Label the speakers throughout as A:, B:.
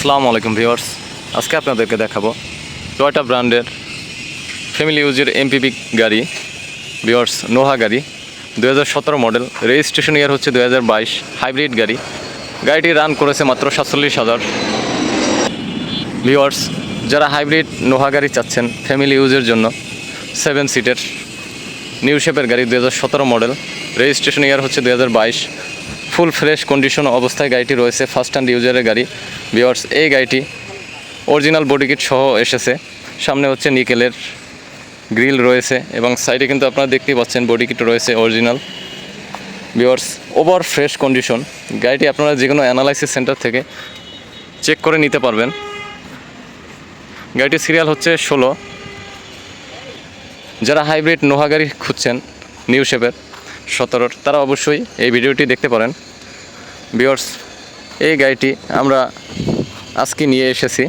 A: আসসালামু আলাইকুম ভিউয়ার্স। আজকে আপনাদেরকে দেখাবো টয়টা ব্র্যান্ডের ফ্যামিলি ইউজের এমপিপি গাড়ি, ভিউয়ার্স, নোহা গাড়ি দু হাজার সতেরো মডেল, রেজিস্ট্রেশন ইয়ার হচ্ছে দুহাজার বাইশ, হাইব্রিড গাড়ি। গাড়িটি রান করেছে মাত্র সাতচল্লিশ হাজার। ভিউয়ার্স, যারা হাইব্রিড নোহা গাড়ি চাচ্ছেন ফ্যামিলি ইউজের জন্য, সেভেন সিটের নিউ শেপের গাড়ি দু হাজার সতেরো মডেল, রেজিস্ট্রেশন ইয়ার হচ্ছে দু হাজার বাইশ। ফুল ফ্রেশ কন্ডিশন অবস্থায় গাড়িটি রয়েছে ফার্স্ট হ্যান্ড ইউজারের গাড়ি ভিওয়ার্স এই গাড়িটি অরিজিনাল বডি কিট সহ এসেছে। সামনে হচ্ছে নিকেলের গ্রিল রয়েছে এবং সাইডে কিন্তু আপনারা দেখতেই পাচ্ছেন বডি কিট রয়েছে original. Viewers over fresh condition. গাড়িটি আপনারা যে কোনো অ্যানালাইসিস সেন্টার থেকে চেক করে নিতে পারবেন। গাড়িটির সিরিয়াল হচ্ছে ষোলো। যারা হাইব্রিড নোহা গাড়ি খুঁজছেন, নিউ শেপের, সতেরোর, তারা অবশ্যই এই ভিডিওটি দেখতে পারেন। বিয়ার্স এই গাড়িটি আমরা আজকে নিয়ে এসেছি।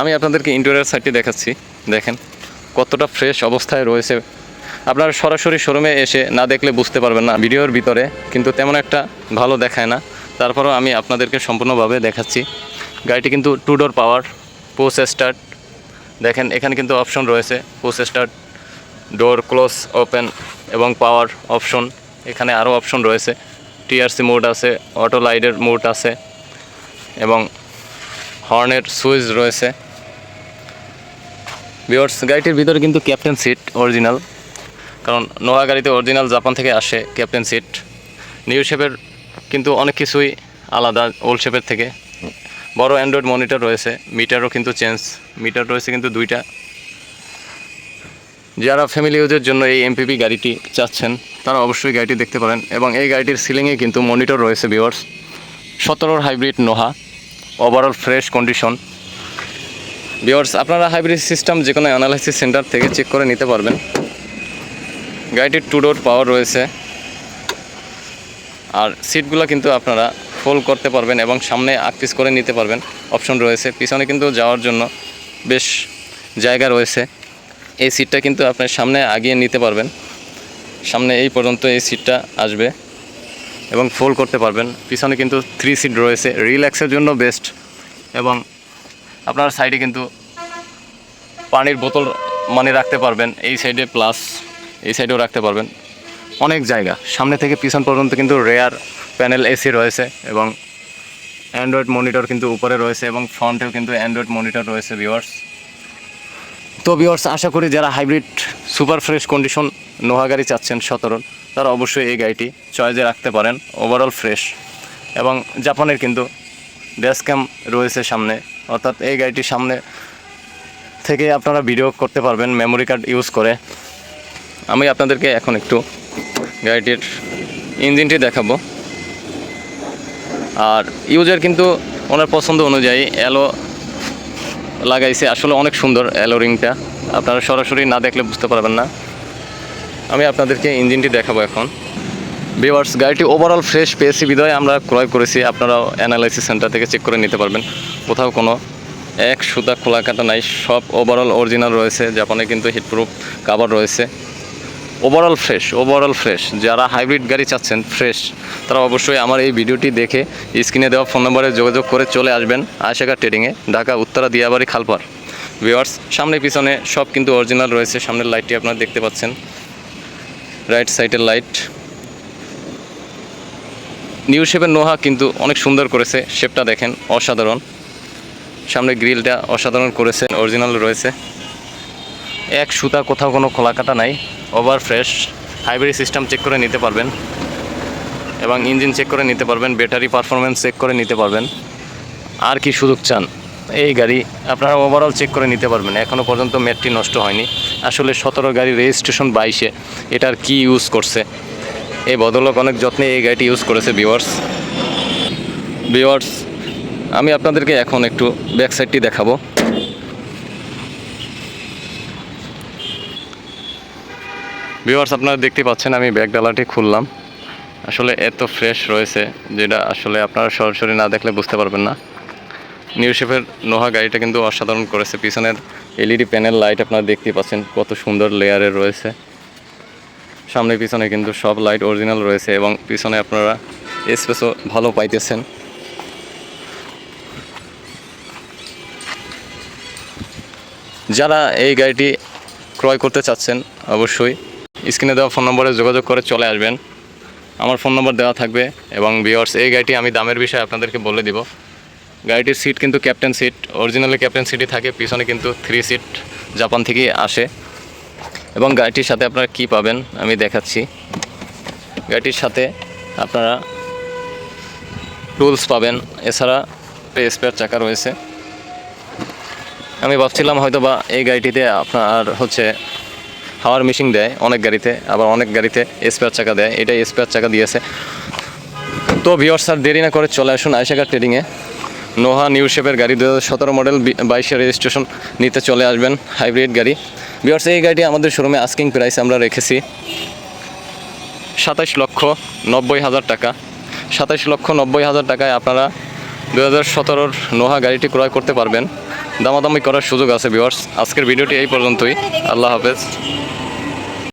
A: আমি আপনাদেরকে ইন্টেরিয়ার সাইডটি দেখাচ্ছি। দেখেন, কতটা ফ্রেশ অবস্থায় রয়েছে। আপনারা সরাসরি শোরুমে এসে না দেখলে বুঝতে পারবেন না ভিডিওর ভিতরে, কিন্তু তেমন একটা ভালো দেখায় না। তারপরেও আমি আপনাদেরকে সম্পূর্ণভাবে দেখাচ্ছি। গাড়িটি কিন্তু two door power push start দেখেন, এখানে কিন্তু অপশন রয়েছে push start door close open এবং পাওয়ার অপশন এখানে আরও অপশন রয়েছে। টিআরসি মোড আছে, অটো লাইটের মোড আছে এবং হর্নের সুইচ রয়েছে। বিয়ার্স গাড়িটির ভিতরে কিন্তু ক্যাপ্টেন সিট অরিজিনাল, কারণ নোয়া গাড়িতে অরিজিনাল জাপান থেকে আসে ক্যাপ্টেন সিট। নিউ শেপের কিন্তু অনেক কিছুই আলাদা ওল্ড শেপের থেকে। বড় অ্যান্ড্রয়েড মনিটর রয়েছে, মিটারও কিন্তু চেঞ্জ, মিটার রয়েছে কিন্তু দুইটা। যারা ফ্যামিলি ইউজের জন্য এই এমপিপি গাড়িটি চাচ্ছেন, তারা অবশ্যই গাড়িটি দেখতে পারেন এবং এই গাড়িটির সিলিংয়ে কিন্তু মনিটর রয়েছে ভিওয়ার্স সতেরোর hybrid Noah overall fresh condition viewers আপনারা হাইব্রিড সিস্টেম যে কোনো অ্যানালাইসিস সেন্টার থেকে চেক করে নিতে পারবেন। গাড়িটির টু ডোর পাওয়ার রয়েছে। আর সিটগুলো কিন্তু আপনারা ফোল্ড করতে পারবেন এবং সামনে আকপিস করে নিতে পারবেন। অপশন রয়েছে, পিছনে কিন্তু যাওয়ার জন্য বেশ জায়গা রয়েছে। এই সিটটা কিন্তু আপনার সামনে আগিয়ে নিতে পারবেন। সামনে এই পর্যন্ত এই সিটটা আসবে এবং ফোল্ড করতে পারবেন। পিছনে কিন্তু থ্রি সিট রয়েছে রিল্যাক্সের জন্য বেস্ট এবং আপনার সাইডে কিন্তু পানির বোতল মানে রাখতে পারবেন, এই সাইডে প্লাস এই সাইডেও রাখতে পারবেন। অনেক জায়গা, সামনে থেকে পিছন পর্যন্ত কিন্তু রেয়ার প্যানেল এসি রয়েছে এবং অ্যান্ড্রয়েড মনিটর কিন্তু উপরে রয়েছে এবং ফ্রন্টেও কিন্তু অ্যান্ড্রয়েড মনিটর রয়েছে ভিওয়ার্স তো ভিওয়ার্স আশা করি যারা hybrid super fresh condition Noha গাড়ি চাচ্ছেন সতেরো, তারা অবশ্যই এই গাড়িটি চয়েজে রাখতে পারেন ওভারঅল ফ্রেশ এবং জাপানের কিন্তু ড্যাশ ক্যাম রয়েছে সামনে, অর্থাৎ এই গাড়িটির সামনে থেকে আপনারা ভিডিও করতে পারবেন মেমোরি কার্ড ইউজ করে। আমি আপনাদেরকে এখন একটু গাড়িটির ইঞ্জিনটি দেখাবো। আর ইউজার কিন্তু ওনার পছন্দ অনুযায়ী অ্যালো লাগাইছে। আসলে অনেক সুন্দর অ্যালোরিংটা। আপনারা সরাসরি না দেখলে বুঝতে পারবেন না। আমি আপনাদেরকে ইঞ্জিনটি দেখাবো এখন। ভিওয়ার্স গাড়িটি ওভারঅল ফ্রেশ পেয়েছি বিদায়। আমরা ক্রয় করেছি। আপনারাও অ্যানালাইসিস সেন্টার থেকে চেক করে নিতে পারবেন। কোথাও কোনো এক সুতা খোলা কাটা নাই। সব ওভারঅল অরিজিনাল রয়েছে। জাপানে কিন্তু হিটপ্রুফ কাভার রয়েছে। ওভারঅল ফ্রেশ ওভারঅল ফ্রেশ যারা হাইব্রিড গাড়ি চাচ্ছেন ফ্রেশ তারা অবশ্যই আমার এই ভিডিওটি দেখে স্ক্রিনে দেওয়া ফোন নম্বরে যোগাযোগ করে চলে আসবেন আয়সাকা ট্রেডিংয়ে ঢাকা, উত্তরা, দিয়াবাড়ি, খালপার। ভিওয়ার্স সামনে পিছনে সব কিন্তু অরিজিনাল রয়েছে, সামনের লাইটটি আপনারা দেখতে পাচ্ছেন। রাইট সাইডের লাইট নিউ শেপের নোহা কিন্তু অনেক সুন্দর করেছে শেপটা দেখেন অসাধারণ। সামনে গ্রিলটা অসাধারণ করেছে অরিজিনাল রয়েছে। এক সুতা কোথাও কোনো খোলা কাটা নাই। Over fresh, hybrid system check করে নিতে পারবেন এবং ইঞ্জিন চেক করে নিতে পারবেন, ব্যাটারি পারফরমেন্স চেক করে নিতে পারবেন। আর কি সুযোগ চান? এই গাড়ি আপনারা ওভারঅল চেক করে নিতে পারবেন। এখনও পর্যন্ত ম্যাটটি নষ্ট হয়নি। আসলে সতেরো গাড়ি রেজিস্ট্রেশন বাইশে। এটার কি ইউজ করছে? এই বদলক অনেক যত্নে এই গাড়িটি ইউজ করেছে ভিওয়ার্স ভিওয়ার্স আমি আপনাদেরকে এখন একটু ব্যাক সাইডটি দেখাবো। ভিউয়ার্স আপনারা দেখতে পাচ্ছেন, আমি ব্যাগ ডালাটি খুললাম। আসলে এত ফ্রেশ রয়েছে, যেটা আসলে আপনারা সরাসরি না দেখলে বুঝতে পারবেন না। নিউ শেফের নোহা গাড়িটা কিন্তু অসাধারণ করেছে। পিছনের এলইডি প্যানেল লাইট আপনারা দেখতে পাচ্ছেন, কত সুন্দর লেয়ারের রয়েছে। সামনে পিছনে কিন্তু সব লাইট অরিজিনাল রয়েছে এবং পিছনে আপনারা স্পেসও ভালো পাইতেছেন। যারা এই গাড়িটি ক্রয় করতে চাচ্ছেন, অবশ্যই স্ক্রিনে দেওয়া ফোন নম্বরে যোগাযোগ করে চলে আসবেন। আমার ফোন নম্বর দেওয়া থাকবে এবং ভিওর্স এই গাড়িটি আমি দামের বিষয়ে আপনাদেরকে বলে দিব। গাড়িটির সিট কিন্তু ক্যাপ্টেন সিট অরিজিনালি ক্যাপ্টেন সিটই থাকে, পিছনে কিন্তু থ্রি সিট জাপান থেকেই আসে। এবং গাড়িটির সাথে আপনারা কি পাবেন আমি দেখাচ্ছি। গাড়িটির সাথে আপনারা টুলস পাবেন, এছাড়া স্পেয়ার চাকা রয়েছে। আমি ভাবছিলাম হয়তো বা এই গাড়িটিতে আপনার হচ্ছে হাওয়ার মেশিন দেয় অনেক গাড়িতে, আবার অনেক গাড়িতে স্পেয়ার চাকা দেয় এটা স্পেয়ার চাকা দিয়েছে। তো ভিওর স্যার দেরি না করে চলে আসুন আয়সাকার ট্রেডিংয়ে নোহা নিউ শেপের গাড়ি দু সতেরো মডেল বাইশে রেজিস্ট্রেশন নিতে চলে আসবেন হাইব্রিড গাড়ি। ভিওর্স এই গাড়িটি আমাদের শোরুমে আস্কিং প্রাইস আমরা রেখেছি সাতাশ লক্ষ নব্বই হাজার টাকা। সাতাশ লক্ষ নব্বই হাজার টাকায় আপনারা দু হাজার সতেরোর নোহা গাড়িটি ক্রয় করতে পারবেন। দামাদামি করার সুযোগ আছে ভিওর্স আজকের ভিডিওটি এই পর্যন্তই। আল্লাহ হাফেজ।